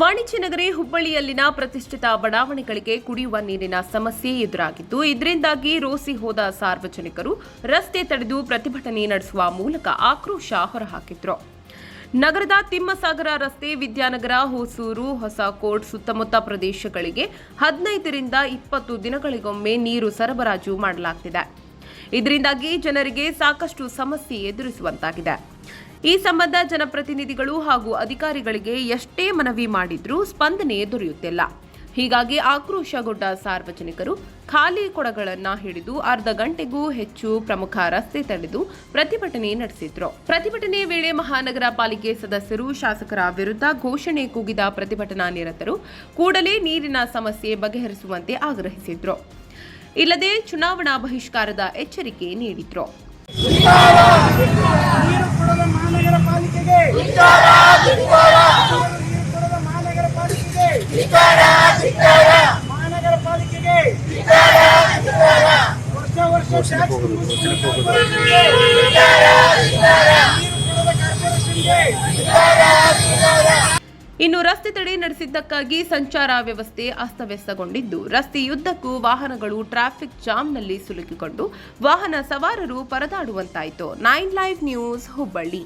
ವಾಣಿಜ್ಯ ನಗರಿ ಹುಬ್ಬಳ್ಳಿಯಲ್ಲಿನ ಪ್ರತಿಷ್ಠಿತ ಬಡಾವಣೆಗಳಿಗೆ ಕುಡಿಯುವ ನೀರಿನ ಸಮಸ್ಯೆ ಎದುರಾಗಿದ್ದು, ಇದರಿಂದಾಗಿ ರೋಸಿ ಹೋದ ಸಾರ್ವಜನಿಕರು ರಸ್ತೆ ತಡೆದು ಪ್ರತಿಭಟನೆ ನಡೆಸುವ ಮೂಲಕ ಆಕ್ರೋಶ ಹೊರಹಾಕಿದ್ರು. ನಗರದ ತಿಮ್ಮಸಾಗರ ರಸ್ತೆ ವಿದ್ಯಾನಗರ, ಹೊಸೂರು, ಹೊಸಕೋಟ್ ಸುತ್ತಮುತ್ತ ಪ್ರದೇಶಗಳಿಗೆ ಹದಿನೈದರಿಂದ ಇಪ್ಪತ್ತು ದಿನಗಳಿಗೊಮ್ಮೆ ನೀರು ಸರಬರಾಜು ಮಾಡಲಾಗ್ತಿದೆ. ಇದರಿಂದಾಗಿ ಜನರಿಗೆ ಸಾಕಷ್ಟು ಸಮಸ್ಯೆ ಎದುರಿಸುವಂತಾಗಿದೆ. ಈ ಸಂಬಂಧ ಜನಪ್ರತಿನಿಧಿಗಳು ಹಾಗೂ ಅಧಿಕಾರಿಗಳಿಗೆ ಎಷ್ಟೇ ಮನವಿ ಮಾಡಿದ್ರೂ ಸ್ಪಂದನೆ ದೊರೆಯುತ್ತಿಲ್ಲ. ಹೀಗಾಗಿ ಆಕ್ರೋಶಗೊಂಡ ಸಾರ್ವಜನಿಕರು ಖಾಲಿ ಕೊಡಗಳನ್ನು ಹಿಡಿದು ಅರ್ಧ ಗಂಟೆಗೂ ಹೆಚ್ಚು ಪ್ರಮುಖ ರಸ್ತೆ ತಡೆದು ಪ್ರತಿಭಟನೆ ನಡೆಸಿದ್ರು. ಪ್ರತಿಭಟನೆ ವೇಳೆ ಮಹಾನಗರ ಪಾಲಿಕೆ ಸದಸ್ಯರು ಶಾಸಕರ ವಿರುದ್ಧ ಘೋಷಣೆ ಕೂಗಿದ ಪ್ರತಿಭಟನಾ ನಿರತರು ಕೂಡಲೇ ನೀರಿನ ಸಮಸ್ಯೆ ಬಗೆಹರಿಸುವಂತೆ ಆಗ್ರಹಿಸಿದ್ರು. ಇಲ್ಲದೆ ಚುನಾವಣಾ ಬಹಿಷ್ಕಾರದ ಎಚ್ಚರಿಕೆ ನೀಡಿದ್ರು ನೀರು ಕೊಡದ ಮಹಾನಗರ ಪಾಲಿಕೆಗೆ ನೀರು ಕೊಡದ ಮಹಾನಗರ ಪಾಲಿಕೆಗೆ ಮಹಾನಗರ ಪಾಲಿಕೆಗೆ ಇನ್ನು ರಸ್ತೆ ತಡೆ ನಡೆಸಿದ್ದಕ್ಕಾಗಿ ಸಂಚಾರ ವ್ಯವಸ್ಥೆ ಅಸ್ತವ್ಯಸ್ತಗೊಂಡಿದ್ದು ರಸ್ತೆಯುದ್ದಕ್ಕೂ ವಾಹನಗಳು ಟ್ರಾಫಿಕ್ ಜಾಮ್ನಲ್ಲಿ ಸಿಲುಕಿಕೊಂಡು ವಾಹನ ಸವಾರರು ಪರದಾಡುವಂತಾಯಿತು. Nine live news Hubballi.